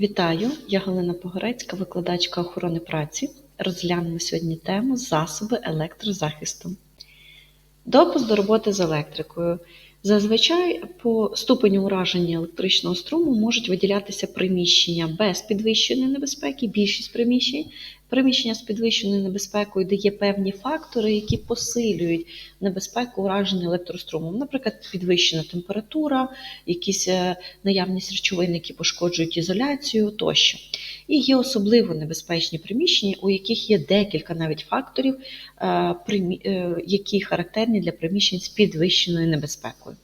Вітаю, я Галина Погорецька, викладачка охорони праці. Розглянемо сьогодні тему засоби електрозахисту. Допуск до роботи з електрикою. Зазвичай по ступеню ураження електричного струму можуть виділятися приміщення без підвищеної небезпеки, більшість приміщень, приміщення з підвищеною небезпекою, де є певні фактори, які посилюють небезпеку ураження електрострумом, наприклад, підвищена температура, якісь е, наявність речовин, які пошкоджують ізоляцію тощо. І є особливо небезпечні приміщення, у яких є декілька навіть факторів, е, е, які характерні для приміщень з підвищеною небезпекою.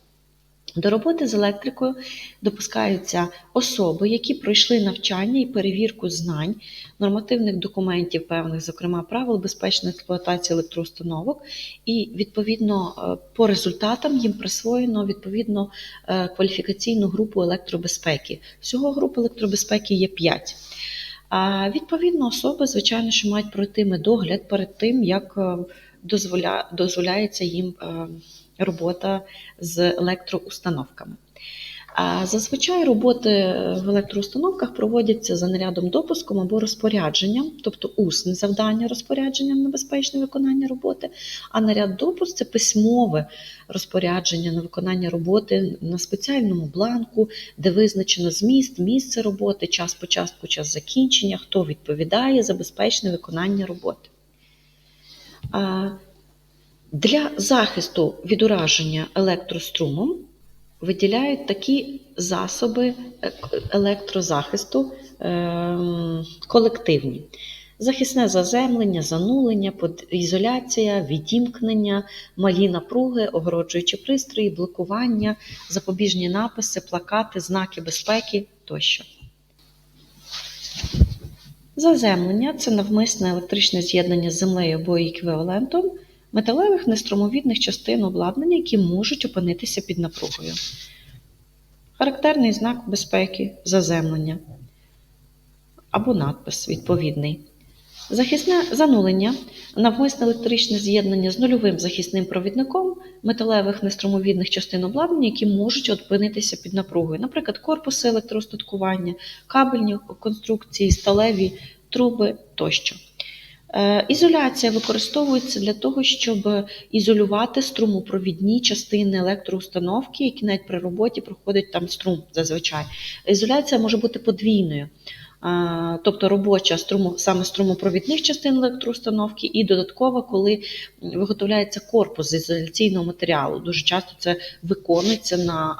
До роботи з електрикою допускаються особи, які пройшли навчання і перевірку знань, нормативних документів, певних, зокрема правил безпечної експлуатації електроустановок, і відповідно е, по результатам їм присвоєно відповідно е, кваліфікаційну групу електробезпеки. Всього груп електробезпеки є 5. А відповідно, особи, звичайно, що мають пройти медогляд перед тим, як е, дозволя... дозволяється їм робота з електроустановками. Зазвичай роботи в електроустановках проводяться за нарядом допуском або розпорядженням, тобто усне завдання розпорядженням на безпечне виконання роботи, а наряд допуск це письмове розпорядження на виконання роботи на спеціальному бланку, де визначено зміст, місце роботи, час початку, час закінчення, хто відповідає за безпечне виконання роботи. Для захисту від ураження електрострумом виділяють такі засоби е, електрозахисту ем, колективні. Захисне заземлення, занулення, ізоляція, відімкнення, малі напруги, огороджуючі пристрої, блокування, запобіжні написи, плакати, знаки безпеки тощо. Заземлення це навмисне електричне з'єднання з землею або еквівалентом металевих неструмовідних частин обладнання, які можуть опинитися під напругою. Характерний знак безпеки заземлення або надпис відповідний. Захисне занулення навмисне електричне з'єднання з нульовим захисним провідником металевих неструмовідних частин обладнання, які можуть опинитися під напругою, наприклад, корпуси електроостаткування, кабельні конструкції, сталеві труби тощо. Е, Ізоляція використовується для того, щоб ізолювати струмопровідні частини електроустановки, які навіть при роботі проходить там струм зазвичай. Ізоляція може бути подвійною. Тобто робоча струму, саме струмопровідних частин електроустановки, і додаткова, коли виготовляється корпус з ізоляційного матеріалу. Дуже часто це виконується на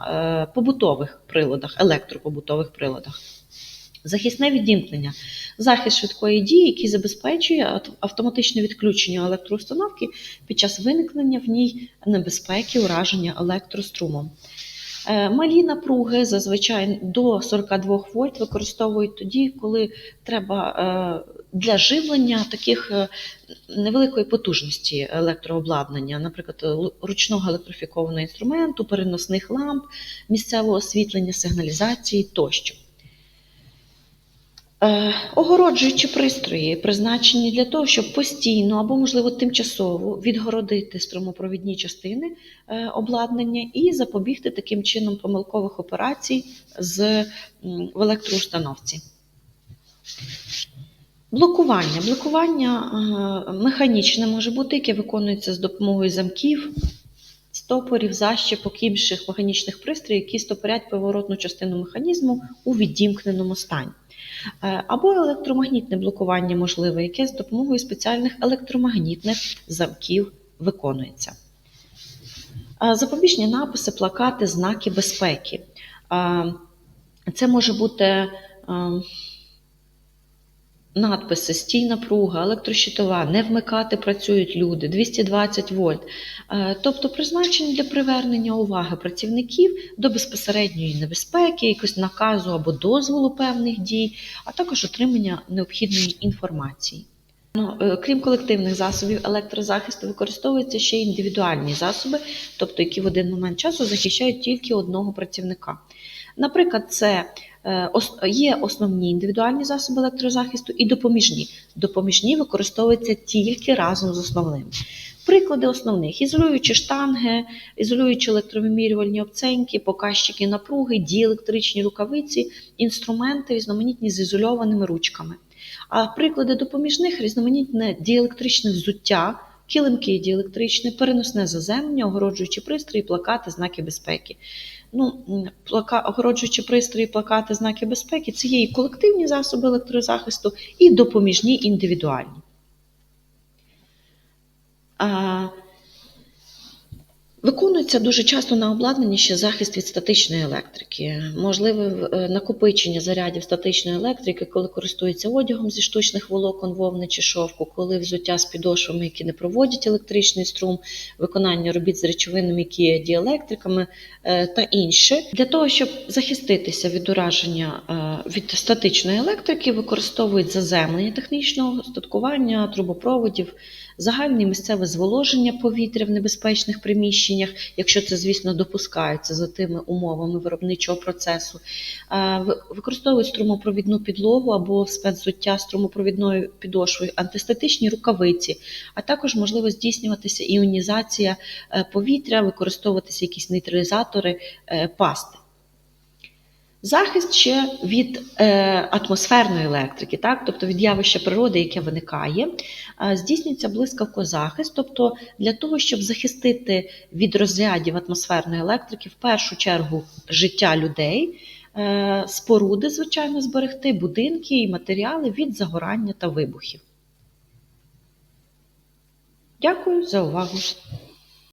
е, побутових приладах, електропобутових приладах. Захисне відімкнення. Захист швидкої дії, який забезпечує автоматичне відключення електроустановки під час виникнення в ній небезпеки ураження електрострумом. Е, Малі напруги зазвичай до 42 вольт використовують тоді, коли треба е, для живлення таких е, невеликої потужності електрообладнання, наприклад, ручного електрифікованого інструменту, переносних ламп, місцевого освітлення, сигналізації тощо. Е, Огороджуючі пристрої призначені для того, щоб постійно або, можливо, тимчасово відгородити струмопровідні частини е, обладнання і запобігти таким чином помилкових операцій з, в електроустановці. Блокування. Блокування е, механічне може бути, яке виконується з допомогою замків, стопорів, защіпок, інших механічних пристроїв, які стопорять поворотну частину механізму у відімкненому стані. Е, Або електромагнітне блокування можливе, яке з допомогою спеціальних електромагнітних замків виконується. Е, Запобіжні написи, плакати, знаки безпеки. Е, Це може бути надписи стій напруга, електрощитова, не вмикати працюють люди, 220 вольт. Е, Тобто призначені для привернення уваги працівників до безпосередньої небезпеки, якогось наказу або дозволу певних дій, а також отримання необхідної інформації. Ну, е, Крім колективних засобів електрозахисту, використовуються ще індивідуальні засоби, тобто які в один момент часу захищають тільки одного працівника. Наприклад, це є основні індивідуальні засоби електрозахисту і допоміжні. Допоміжні використовуються тільки разом з основними. Приклади основних: ізолюючі штанги, ізолюючі електровимірювальні обценьки, показчики напруги, діелектричні рукавиці, інструменти різноманітні з ізольованими ручками. А приклади допоміжних різноманітне діелектричне взуття, килимки діелектричне, переносне заземлення, огороджуючі пристрої, плакати, знаки безпеки. Ну, плака, огороджуючі пристрої, плакати, знаки безпеки це є і колективні засоби електрозахисту, і допоміжні індивідуальні. А, Виконується дуже часто на обладнанні ще захист від статичної електрики. Можливе е, накопичення зарядів статичної електрики, коли користується одягом зі штучних волокон, вовни чи шовку, коли взуття з підошвами, які не проводять електричний струм, виконання робіт з речовинами, які є діелектриками е, та інше. Для того, щоб захиститися від ураження е, від статичної електрики, використовують заземлення технічного устаткування, трубопроводів, загальне місцеве зволоження повітря в небезпечних приміщеннях, якщо це, звісно, допускається за тими умовами виробничого процесу. Використовують струмопровідну підлогу або спецзуття струмопровідною підошвою, антистатичні рукавиці, а також можливо здійснюватися іонізація е, повітря, використовуватися якісь нейтралізатори е, пасти. Захист ще від е, атмосферної електрики, так? тобто від явища природи, яке виникає, е, здійснюється блискавкозахист, тобто для того, щоб захистити від розрядів атмосферної електрики, в першу чергу життя людей, е, споруди, звичайно, зберегти, будинки і матеріали від загорання та вибухів. Дякую за увагу.